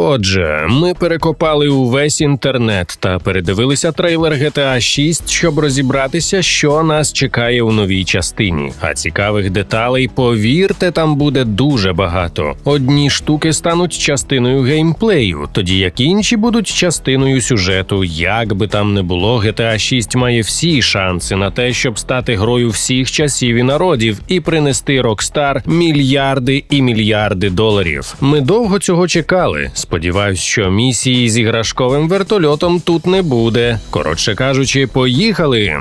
Отже, ми перекопали увесь інтернет та передивилися трейлер GTA 6, щоб розібратися, що нас чекає у новій частині. А цікавих деталей, повірте, там буде дуже багато. Одні штуки стануть частиною геймплею, тоді як інші будуть частиною сюжету. Як би там не було, GTA 6 має всі шанси на те, щоб стати грою всіх часів і народів і принести Rockstar мільярди і мільярди доларів. Ми довго цього чекали. Сподіваюсь, що місії з іграшковим вертольотом тут не буде. Коротше кажучи, поїхали.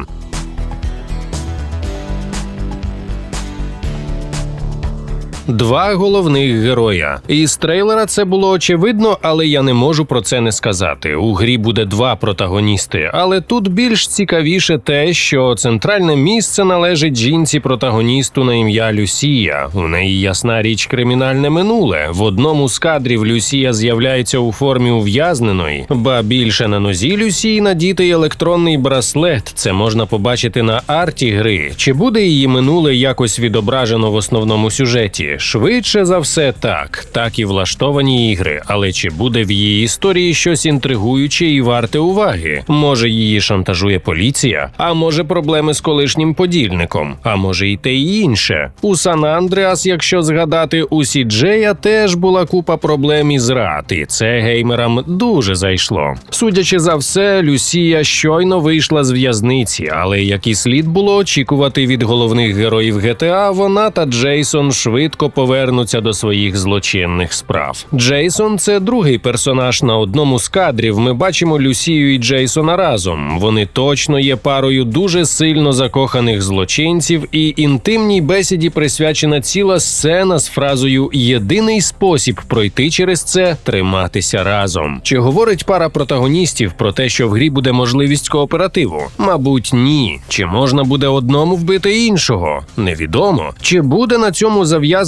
Два головних героя. Із трейлера це було очевидно, але я не можу про це не сказати. У грі буде два протагоністи, але тут більш цікавіше те, що центральне місце належить жінці протагоністу на ім'я Люсія. У неї ясна річ кримінальне минуле. В одному з кадрів Люсія з'являється у формі ув'язненої, ба більше на нозі Люсії надітий електронний браслет. Це можна побачити на арті гри. Чи буде її минуле якось відображено в основному сюжеті? Швидше за все, так, так і влаштовані ігри. Але чи буде в її історії щось інтригуюче і варте уваги? Може, її шантажує поліція, а може проблеми з колишнім подільником, а може і те й інше. У Сан Андреас, якщо згадати, у Сіджея теж була купа проблем із рад, і це геймерам дуже зайшло. Судячи за все, Люсія щойно вийшла з в'язниці, але як і слід було очікувати від головних героїв GTA, вона та Джейсон швидко повернуться до своїх злочинних справ. Джейсон це другий персонаж на одному з кадрів. Ми бачимо Люсію і Джейсона разом. Вони точно є парою дуже сильно закоханих злочинців, і інтимній бесіді присвячена ціла сцена з фразою Єдиний спосіб пройти через це триматися разом. Чи говорить пара протагоністів про те, що в грі буде можливість кооперативу? Мабуть, ні. Чи можна буде одному вбити іншого? Невідомо. Чи буде на цьому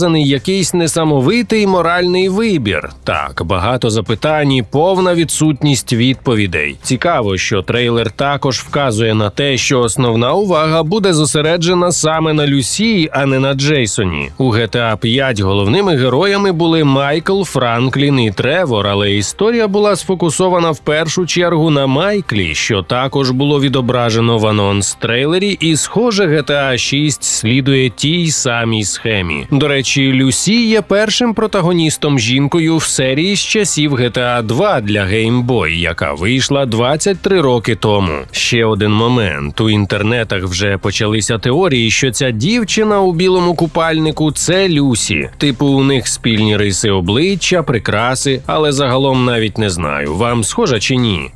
зав'язаний якийсь несамовитий моральний вибір? Так, багато запитань, і повна відсутність відповідей. Цікаво, що трейлер також вказує на те, що основна увага буде зосереджена саме на Люсі, а не на Джейсоні. У GTA 5 головними героями були Майкл, Франклін і Тревор, але історія була сфокусована в першу чергу на Майклі, що також було відображено в анонс трейлері, і схоже, GTA 6 слідує тій самій схемі. До речі, Люсі є першим протагоністом жінкою в серії з часів GTA 2 для Game Boy, яка вийшла 23 роки тому. Ще один момент у інтернетах вже почалися теорії, що ця дівчина у білому купальнику це Люсі. Типу, у них спільні риси обличчя, прикраси, але загалом навіть не знаю, вам схожа чи ні.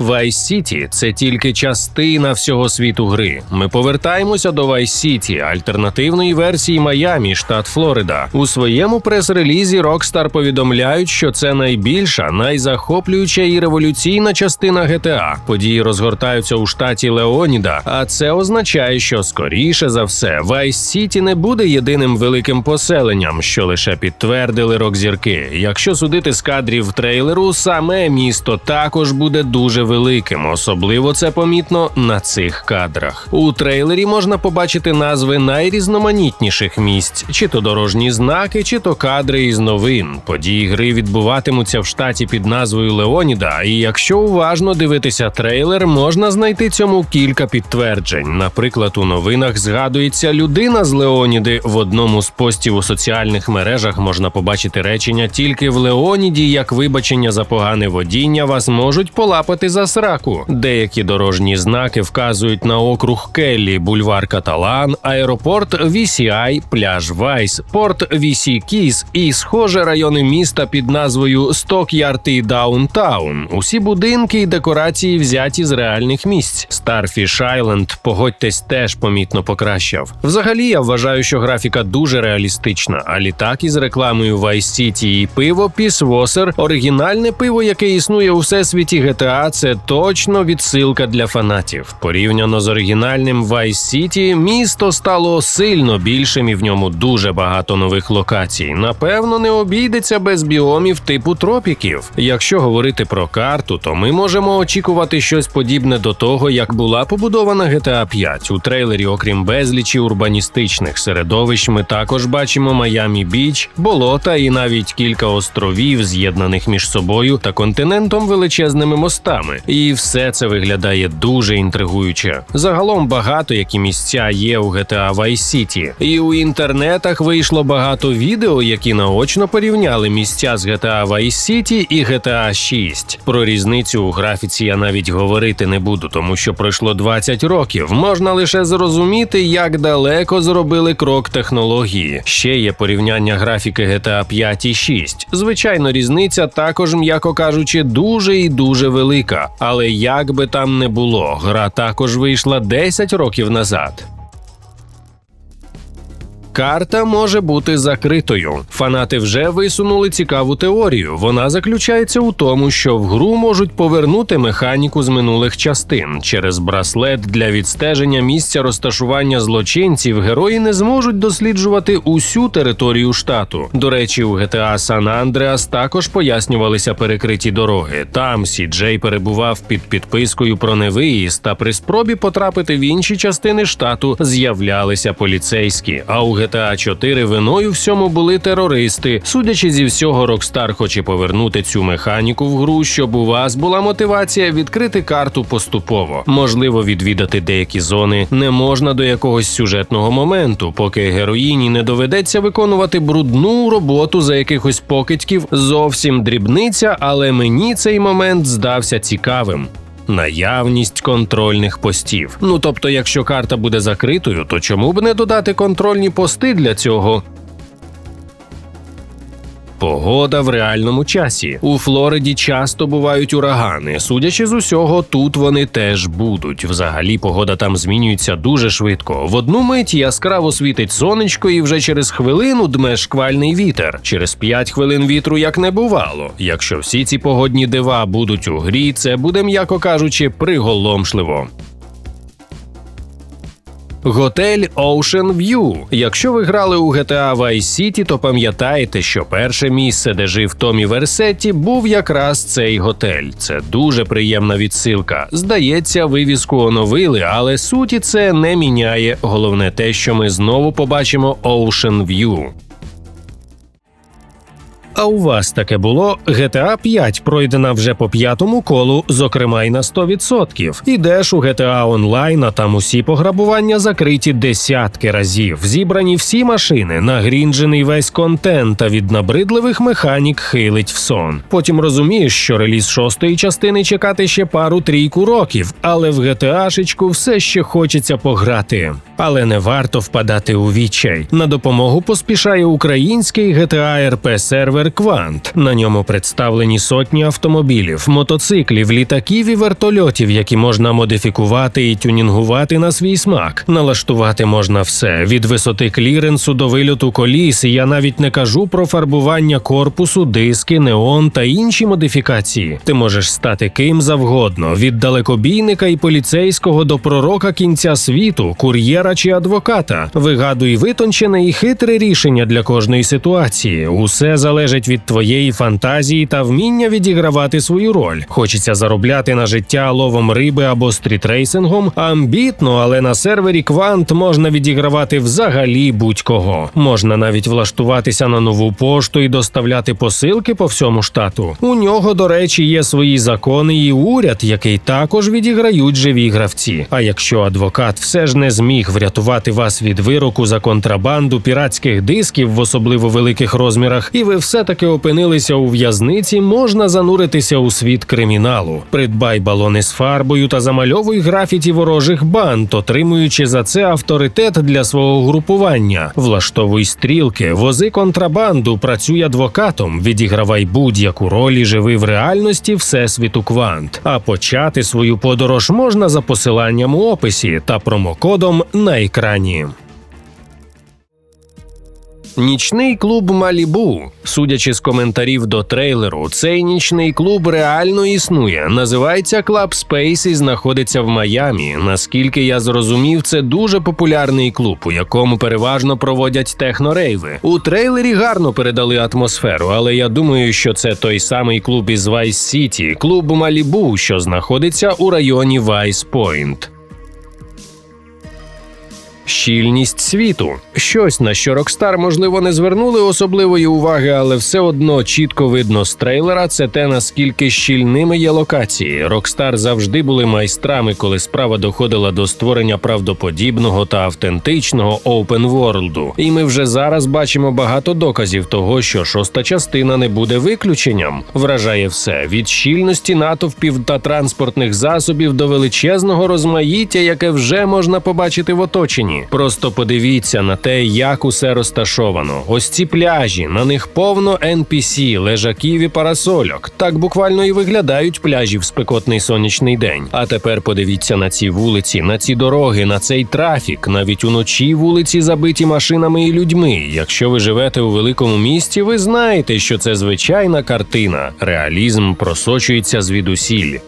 Vice City – це тільки частина всього світу гри. Ми повертаємося до Vice City, альтернативної версії Майамі, штат Флорида. У своєму прес-релізі Rockstar повідомляють, що це найбільша, найзахоплююча і революційна частина GTA. Події розгортаються у штаті Леоніда, а це означає, що скоріше за все Vice City не буде єдиним великим поселенням, що лише підтвердили рок-зірки. Якщо судити з кадрів трейлеру, саме місто також буде дуже великим. Особливо це помітно на цих кадрах. У трейлері можна побачити назви найрізноманітніших місць, чи то дорожні знаки, чи то кадри із новин. Події гри відбуватимуться в штаті під назвою Леоніда. І якщо уважно дивитися трейлер, можна знайти цьому кілька підтверджень. Наприклад, у новинах згадується людина з Леоніди. В одному з постів у соціальних мережах можна побачити речення тільки в Леоніді, як вибачення за погане водіння вас можуть полапати за сраку. Деякі дорожні знаки вказують на округ Келлі, бульвар Каталан, аеропорт VCI, пляж Вайс, порт VC Кіс і, схоже, райони міста під назвою Стокярд і Даунтаун. Усі будинки і декорації взяті з реальних місць. Старфіш Айленд, погодьтесь, теж помітно покращав. Взагалі, я вважаю, що графіка дуже реалістична, а літак із рекламою Vice City і пиво Wasser – оригінальне пиво, яке існує у всесвіті GTA, це це точно відсилка для фанатів. Порівняно з оригінальним Vice City, місто стало сильно більшим і в ньому дуже багато нових локацій. Напевно, не обійдеться без біомів типу тропіків. Якщо говорити про карту, то ми можемо очікувати щось подібне до того, як була побудована GTA 5. У трейлері, окрім безлічі урбаністичних середовищ, ми також бачимо Майамі Біч, болота і навіть кілька островів, з'єднаних між собою та континентом величезними мостами. І все це виглядає дуже інтригуюче. Загалом багато які місця є у GTA Vice City. І у інтернетах вийшло багато відео, які наочно порівняли місця з GTA Vice City і GTA 6. Про різницю у графіці я навіть говорити не буду, тому що пройшло 20 років. Можна лише зрозуміти, як далеко зробили крок технології. Ще є порівняння графіки GTA 5 і 6. Звичайно, різниця також, м'яко кажучи, дуже і дуже велика. Але як би там не було, гра також вийшла 10 років назад. Карта може бути закритою. Фанати вже висунули цікаву теорію. Вона заключається у тому, що в гру можуть повернути механіку з минулих частин. Через браслет для відстеження місця розташування злочинців герої не зможуть досліджувати усю територію штату. До речі, у GTA San Andreas також пояснювалися перекриті дороги. Там Сі Джей перебував під підпискою про невиїзд, та при спробі потрапити в інші частини штату з'являлися поліцейські. А у GTA 4 виною всьому були терористи. Судячи зі всього, Rockstar хоче повернути цю механіку в гру, щоб у вас була мотивація відкрити карту поступово. Можливо, відвідати деякі зони не можна до якогось сюжетного моменту, поки героїні не доведеться виконувати брудну роботу за якихось покидьків. Зовсім дрібниця, але мені цей момент здався цікавим. Наявність контрольних постів. Ну тобто, якщо карта буде закритою, то чому б не додати контрольні пости для цього? Погода в реальному часі. У Флориді часто бувають урагани. Судячи з усього, тут вони теж будуть. Взагалі, погода там змінюється дуже швидко. В одну мить яскраво світить сонечко, і вже через хвилину дме шквальний вітер. Через 5 хвилин вітру як не бувало. Якщо всі ці погодні дива будуть у грі, це буде, м'яко кажучи, приголомшливо. Готель Ocean View. Якщо ви грали у GTA Vice City, то пам'ятаєте, що перше місце, де жив Томі Версетті, був якраз цей готель. Це дуже приємна відсилка. Здається, вивіску оновили, але суті це не міняє. Головне те, що ми знову побачимо Ocean View. А у вас таке було? GTA 5 пройдена вже по п'ятому колу, зокрема й на 100%. Ідеш у GTA Online, а там усі пограбування закриті десятки разів. Зібрані всі машини, нагрінджений весь контент, та від набридливих механік хилить в сон. Потім розумієш, що реліз шостої частини чекати ще пару-трійку років, але в GTA-шечку все ще хочеться пограти. Але не варто впадати у відчай. На допомогу поспішає український GTA RP сервер Квант. На ньому представлені сотні автомобілів, мотоциклів, літаків і вертольотів, які можна модифікувати і тюнінгувати на свій смак. Налаштувати можна все від висоти кліренсу до вильоту коліс. Я навіть не кажу про фарбування корпусу, диски, неон та інші модифікації. Ти можеш стати ким завгодно: від далекобійника і поліцейського до пророка кінця світу, кур'єра чи адвоката. Вигадуй витончене і хитре рішення для кожної ситуації. Усе залежить від твоєї фантазії та вміння відігравати свою роль. Хочеться заробляти на життя ловом риби або стрітрейсингом. Амбітно, але на сервері Квант можна відігравати взагалі будь-кого. Можна навіть влаштуватися на нову пошту і доставляти посилки по всьому штату. У нього, до речі, є свої закони і уряд, який також відіграють живі гравці. А якщо адвокат все ж не зміг врятувати вас від вироку за контрабанду піратських дисків в особливо великих розмірах, і ви все таки опинилися у в'язниці, можна зануритися у світ криміналу. Придбай балони з фарбою та замальовуй графіті ворожих банд, отримуючи за це авторитет для свого групування. Влаштовуй стрілки, вози контрабанду, працюй адвокатом, відігравай будь-яку роль і живи в реальності всесвіту квант. А почати свою подорож можна за посиланням у описі та промокодом на екрані. Нічний клуб Малібу. Судячи з коментарів до трейлеру, цей нічний клуб реально існує. Називається Club Space і знаходиться в Майамі. Наскільки я зрозумів, це дуже популярний клуб, у якому переважно проводять технорейви. У трейлері гарно передали атмосферу, але я думаю, що це той самий клуб із Vice City, клуб Малібу, що знаходиться у районі Vice Point. Щільність світу щось на що Rockstar, можливо, не звернули особливої уваги, але все одно чітко видно з трейлера. Це те наскільки щільними є локації. Rockstar завжди були майстрами, коли справа доходила до створення правдоподібного та автентичного open world. І ми вже зараз бачимо багато доказів того, що шоста частина не буде виключенням. Вражає все від щільності натовпів та транспортних засобів до величезного розмаїття, яке вже можна побачити в оточенні. Просто подивіться на те, як усе розташовано. Ось ці пляжі, на них повно NPC, лежаків і парасольок. Так буквально і виглядають пляжі в спекотний сонячний день. А тепер подивіться на ці вулиці, на ці дороги, на цей трафік. Навіть уночі вулиці забиті машинами і людьми. Якщо ви живете у великому місті, ви знаєте, що це звичайна картина. Реалізм просочується звідусіль.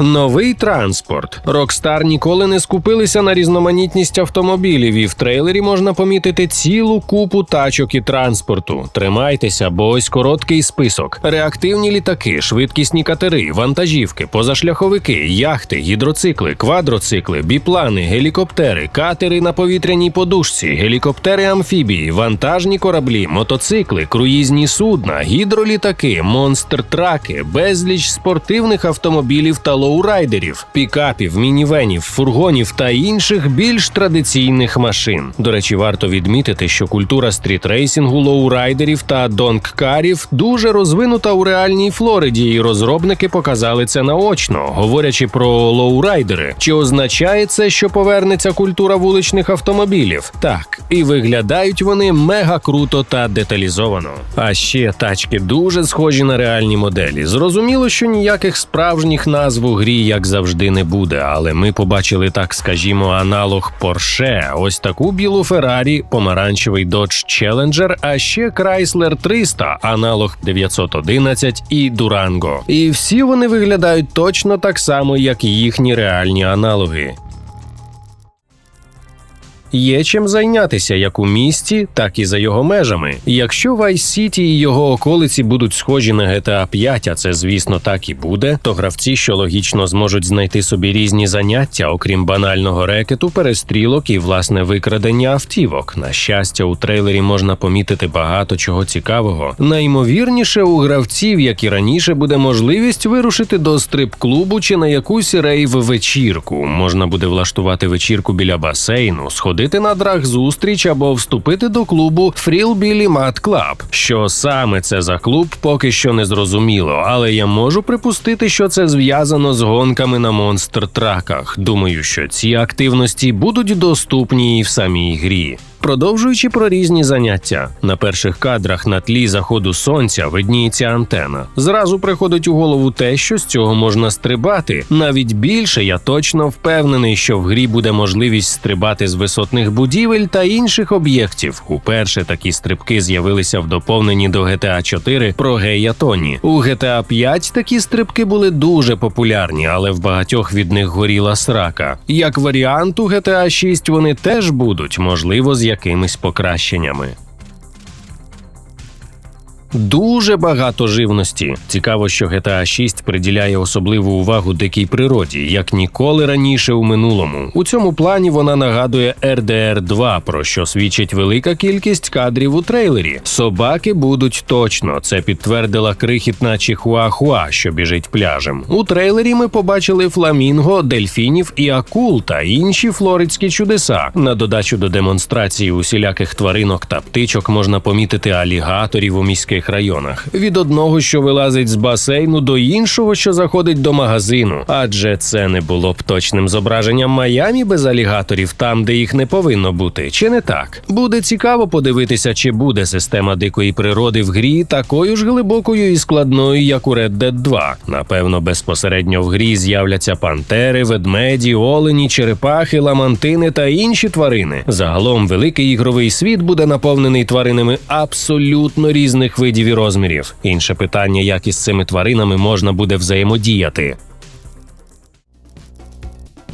Новий транспорт. Rockstar ніколи не скупилися на різноманітність автомобілів, і в трейлері можна помітити цілу купу тачок і транспорту. Тримайтеся, бо ось короткий список: реактивні літаки, швидкісні катери, вантажівки, позашляховики, яхти, гідроцикли, квадроцикли, біплани, гелікоптери, катери на повітряній подушці, гелікоптери амфібії, вантажні кораблі, мотоцикли, круїзні судна, гідролітаки, монстр-траки, безліч спортивних автомобілів та лоурайдерів, пікапів, мінівенів, фургонів та інших більш традиційних машин. До речі, варто відмітити, що культура стрітрейсингу, лоурайдерів та донккарів дуже розвинута у реальній Флориді, і розробники показали це наочно, говорячи про лоурайдери. Чи означає це, що повернеться культура вуличних автомобілів? Так, і виглядають вони мега круто та деталізовано. А ще тачки дуже схожі на реальні моделі. Зрозуміло, що ніяких справжніх назв у грі, як завжди, не буде, але ми побачили, так скажімо, аналог Porsche, ось таку білу Феррарі, помаранчевий Dodge Challenger, а ще Chrysler 300, аналог 911 і Durango. І всі вони виглядають точно так само, як їхні реальні аналоги. Є чим зайнятися як у місті, так і за його межами. Якщо Vice City і його околиці будуть схожі на GTA 5, а це звісно так і буде, то гравці, що логічно зможуть знайти собі різні заняття, окрім банального рекету, перестрілок і власне викрадення автівок. На щастя, у трейлері можна помітити багато чого цікавого. Наймовірніше у гравців, як і раніше, буде можливість вирушити до стрип-клубу чи на якусь рейв-вечірку. Можна буде влаштувати вечірку біля басейну, сходити на драг зустріч або вступити до клубу Фріл Білі Мат Клаб. Що саме це за клуб, поки що не зрозуміло, але я можу припустити, що це зв'язано з гонками на монстр-траках. Думаю, що ці активності будуть доступні і в самій грі. Продовжуючи про різні заняття, на перших кадрах на тлі заходу сонця видніється антена. Зразу приходить у голову те, що з цього можна стрибати. Навіть більше я точно впевнений, що в грі буде можливість стрибати з висотних будівель та інших об'єктів. Уперше такі стрибки з'явилися в доповненні до GTA 4 про гея Тоні. У GTA 5 такі стрибки були дуже популярні, але в багатьох від них горіла срака. Як варіант, у GTA 6 вони теж будуть, можливо, якимись покращеннями. Дуже багато живності. Цікаво, що GTA 6 приділяє особливу увагу дикій природі, як ніколи раніше у минулому. У цьому плані вона нагадує RDR 2, про що свідчить велика кількість кадрів у трейлері. Собаки будуть точно. Це підтвердила крихітна Чихуахуа, що біжить пляжем. У трейлері ми побачили фламінго, дельфінів і акул та інші флоридські чудеса. На додачу до демонстрації усіляких тваринок та птичок можна помітити алігаторів у міських сільських районах, від одного, що вилазить з басейну, до іншого, що заходить до магазину. Адже це не було б точним зображенням Майамі без алігаторів, там, де їх не повинно бути, чи не так? Буде цікаво подивитися, чи буде система дикої природи в грі такою ж глибокою і складною, як у Red Dead 2. Напевно, безпосередньо в грі з'являться пантери, ведмеді, олені, черепахи, ламантини та інші тварини. Загалом великий ігровий світ буде наповнений тваринами абсолютно різних видів і розмірів. Інше питання, як із цими тваринами можна буде взаємодіяти.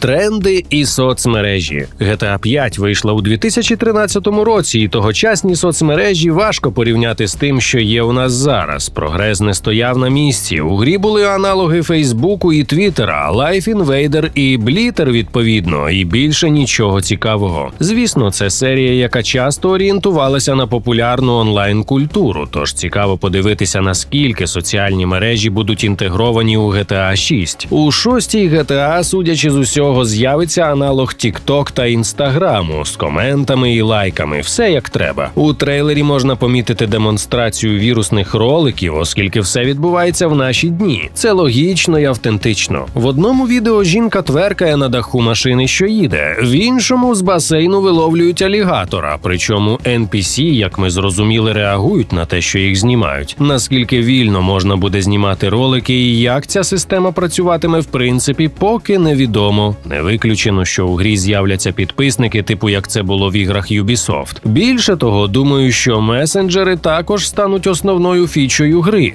Тренди і соцмережі GTA 5 вийшла у 2013 році, і тогочасні соцмережі важко порівняти з тим, що є у нас зараз. Прогрес не стояв на місці. У грі були аналоги Фейсбуку і Твіттера, Life Invader і Блітер, відповідно, і більше нічого цікавого. Звісно, це серія, яка часто орієнтувалася на популярну онлайн-культуру. Тож цікаво подивитися, наскільки соціальні мережі будуть інтегровані у GTA 6. У шостій GTA, судячи з усього, з'явиться аналог TikTok та Інстаграму з коментами і лайками. Все як треба. У трейлері можна помітити демонстрацію вірусних роликів, оскільки все відбувається в наші дні. Це логічно і автентично. В одному відео жінка тверкає на даху машини, що їде, в іншому з басейну виловлюють алігатора. Причому NPC, як ми зрозуміли, реагують на те, що їх знімають. Наскільки вільно можна буде знімати ролики, і як ця система працюватиме, в принципі, поки невідомо. Не виключено, що у грі з'являться підписники, типу як це було в іграх Ubisoft. Більше того, думаю, що месенджери також стануть основною фічою гри.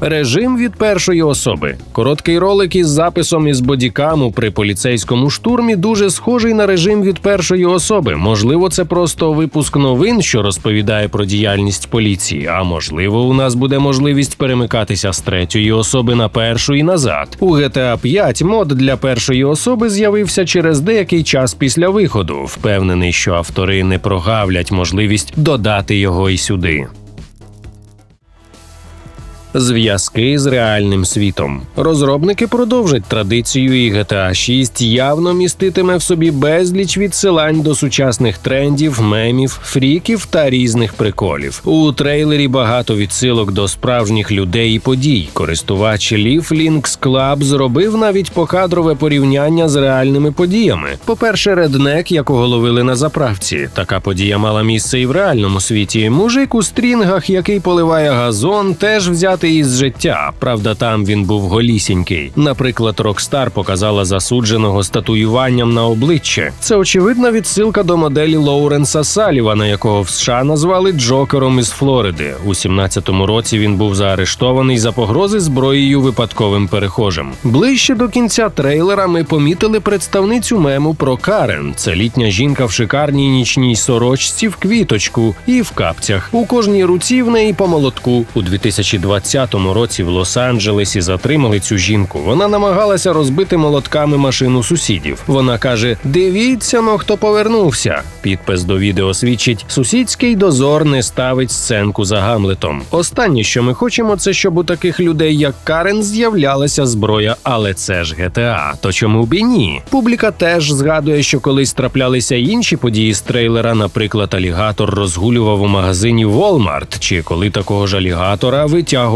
Режим від першої особи. Короткий ролик із записом із бодікаму при поліцейському штурмі дуже схожий на режим від першої особи. Можливо, це просто випуск новин, що розповідає про діяльність поліції. А можливо, у нас буде можливість перемикатися з третьої особи на першу і назад. У GTA 5 мод для першої особи з'явився через деякий час після виходу. Впевнений, що автори не прогавлять можливість додати його і сюди. Зв'язки з реальним світом. Розробники продовжать традицію, і GTA 6 явно міститиме в собі безліч відсилань до сучасних трендів, мемів, фріків та різних приколів. У трейлері багато відсилок до справжніх людей і подій. Користувач Leaf Links Club зробив навіть покадрове порівняння з реальними подіями. По-перше, реднек, якого ловили на заправці. Така подія мала місце і в реальному світі. Мужик у стрінгах, який поливає газон, теж взяти із життя. Правда, там він був голісінький. Наприклад, Rockstar показала засудженого з татуюванням на обличчя. Це очевидна відсилка до моделі Лоуренса Салівана, якого в США назвали Джокером із Флориди. У 17-му році він був заарештований за погрози зброєю випадковим перехожим. Ближче до кінця трейлера ми помітили представницю мему про Карен. Це літня жінка в шикарній нічній сорочці в квіточку і в капцях. У кожній руці в неї по молотку. У 2020 році в Лос-Анджелесі затримали цю жінку. Вона намагалася розбити молотками машину сусідів. Вона каже: Дивіться, но хто повернувся. Підпис до відео свідчить: сусідський дозор не ставить сценку за Гамлетом. Останнє, що ми хочемо, це щоб у таких людей, як Карен, з'являлася зброя, але це ж GTA. То чому б і ні? Публіка теж згадує, що колись траплялися інші події з трейлера. Наприклад, алігатор розгулював у магазині Walmart, чи коли такого ж алігатора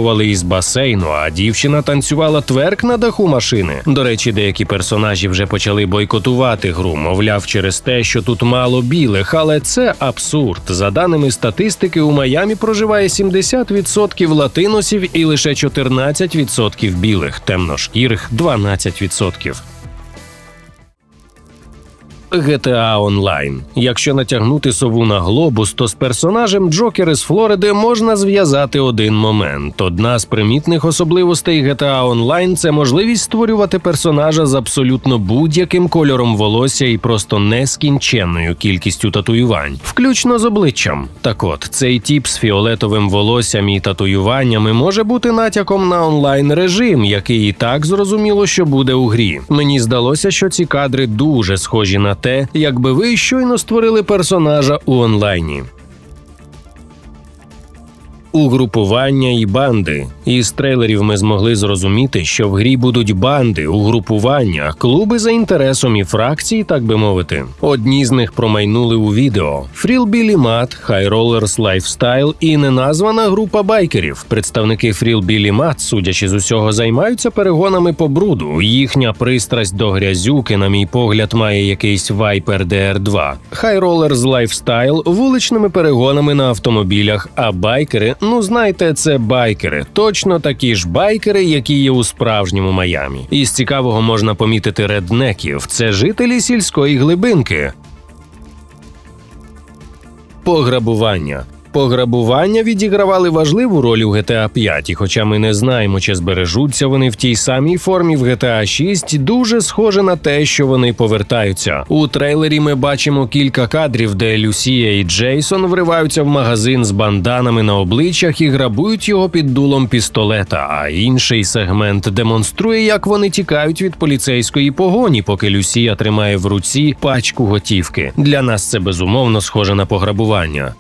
витягували із басейну, а дівчина танцювала тверк на даху машини. До речі, деякі персонажі вже почали бойкотувати гру, мовляв, через те, що тут мало білих, але це абсурд. За даними статистики, у Майамі проживає 70% латиносів і лише 14% білих, темношкірих 12%. GTA Online. Якщо натягнути сову на глобус, то з персонажем Джокер із Флориди можна зв'язати один момент. Одна з примітних особливостей GTA Online – це можливість створювати персонажа з абсолютно будь-яким кольором волосся і просто нескінченною кількістю татуювань, включно з обличчям. Так от цей тіп з фіолетовим волоссям і татуюваннями може бути натяком на онлайн режим, який і так зрозуміло, що буде у грі. Мені здалося, що ці кадри дуже схожі на те, якби ви щойно створили персонажа у онлайні. Угрупування і банди. Із трейлерів ми змогли зрозуміти, що в грі будуть банди, угрупування, клуби за інтересом і фракції, так би мовити. Одні з них промайнули у відео: Фріл Білі Мат, Rollers Lifestyle і неназвана група байкерів. Представники Фріл Білі Мат, судячи з усього, займаються перегонами по бруду. Їхня пристрасть до грязюки, на мій погляд, має якийсь Viper DR2. High Rollers Lifestyle вуличними перегонами на автомобілях, а байкери, ну знаєте, це байкери, точно такі ж байкери, які є у справжньому Майамі. Із цікавого можна помітити реднеків. Це жителі сільської глибинки. Пограбування. Пограбування відігравали важливу роль у GTA 5, і хоча ми не знаємо, чи збережуться вони в тій самій формі в GTA 6, дуже схоже на те, що вони повертаються. У трейлері ми бачимо кілька кадрів, де Люсія і Джейсон вриваються в магазин з банданами на обличчях і грабують його під дулом пістолета. А інший сегмент демонструє, як вони тікають від поліцейської погоні, поки Люсія тримає в руці пачку готівки. Для нас це безумовно схоже на пограбування.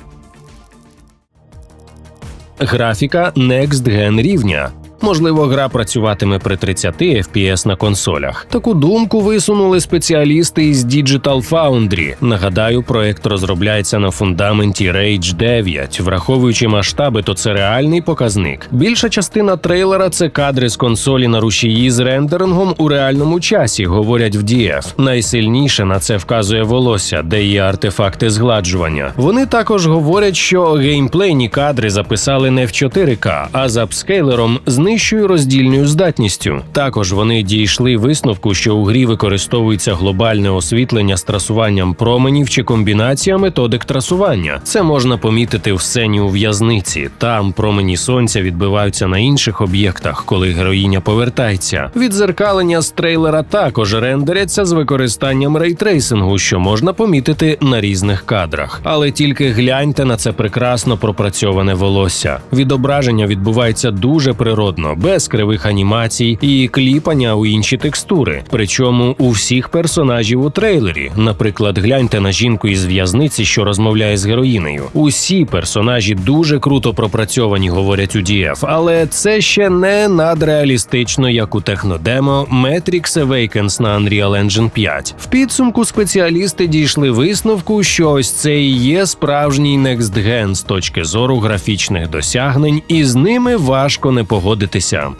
Графіка Next Gen рівня. Можливо, гра працюватиме при 30 FPS на консолях. Таку думку висунули спеціалісти із Digital Foundry. Нагадаю, проект розробляється на фундаменті Rage 9. Враховуючи масштаби, то це реальний показник. Більша частина трейлера це кадри з консолі на рушії з рендерингом у реальному часі, говорять в DF. Найсильніше на це вказує волосся, де є артефакти згладжування. Вони також говорять, що геймплейні кадри записали не в 4К, а з апскейлером з нижчою роздільною здатністю. Також вони дійшли висновку, що у грі використовується глобальне освітлення з трасуванням променів чи комбінація методик трасування. Це можна помітити в сцені у в'язниці. Там промені сонця відбиваються на інших об'єктах, коли героїня повертається. Відзеркалення з трейлера також рендеряться з використанням рейтрейсингу, що можна помітити на різних кадрах. Але тільки гляньте на це прекрасно пропрацьоване волосся. Відображення відбувається дуже природно, без кривих анімацій і кліпання у інші текстури. Причому у всіх персонажів у трейлері. Наприклад, гляньте на жінку із в'язниці, що розмовляє з героїнею. Усі персонажі дуже круто пропрацьовані, говорять у DF, але це ще не надреалістично, як у технодемо Matrix Awakens на Unreal Engine 5. В підсумку спеціалісти дійшли висновку, що ось це і є справжній Next Gen з точки зору графічних досягнень, і з ними важко не погодитися.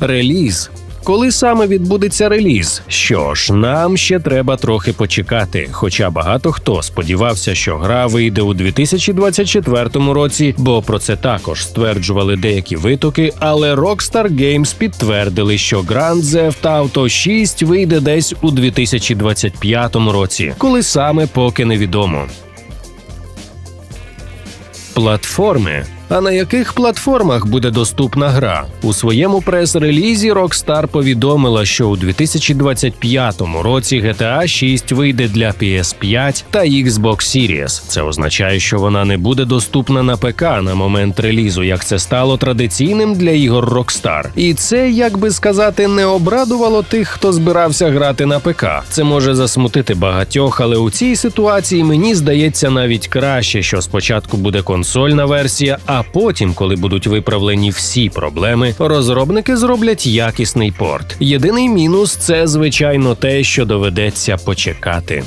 Реліз. Коли саме відбудеться реліз? Що ж, нам ще треба трохи почекати. Хоча багато хто сподівався, що гра вийде у 2024 році, бо про це також стверджували деякі витоки. Але Rockstar Games підтвердили, що Grand Theft Auto 6 вийде десь у 2025 році, коли саме поки невідомо. Платформи. А на яких платформах буде доступна гра? У своєму прес-релізі Rockstar повідомила, що у 2025 році GTA 6 вийде для PS5 та Xbox Series. Це означає, що вона не буде доступна на ПК на момент релізу, як це стало традиційним для ігор Rockstar. І це, як би сказати, не обрадувало тих, хто збирався грати на ПК. Це може засмутити багатьох, але у цій ситуації мені здається навіть краще, що спочатку буде консольна версія. а а потім, коли будуть виправлені всі проблеми, розробники зроблять якісний порт. Єдиний мінус це звичайно те, що доведеться почекати.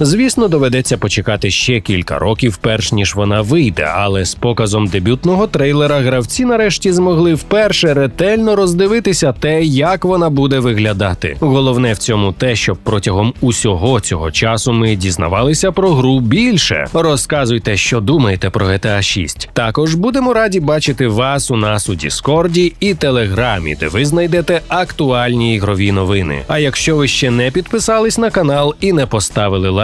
Звісно, доведеться почекати ще кілька років, перш ніж вона вийде, але з показом дебютного трейлера гравці нарешті змогли вперше ретельно роздивитися те, як вона буде виглядати. Головне в цьому те, щоб протягом усього цього часу ми дізнавалися про гру більше. Розказуйте, що думаєте про GTA 6. Також будемо раді бачити вас у нас у Діскорді і Телеграмі, де ви знайдете актуальні ігрові новини. А якщо ви ще не підписались на канал і не поставили лайк,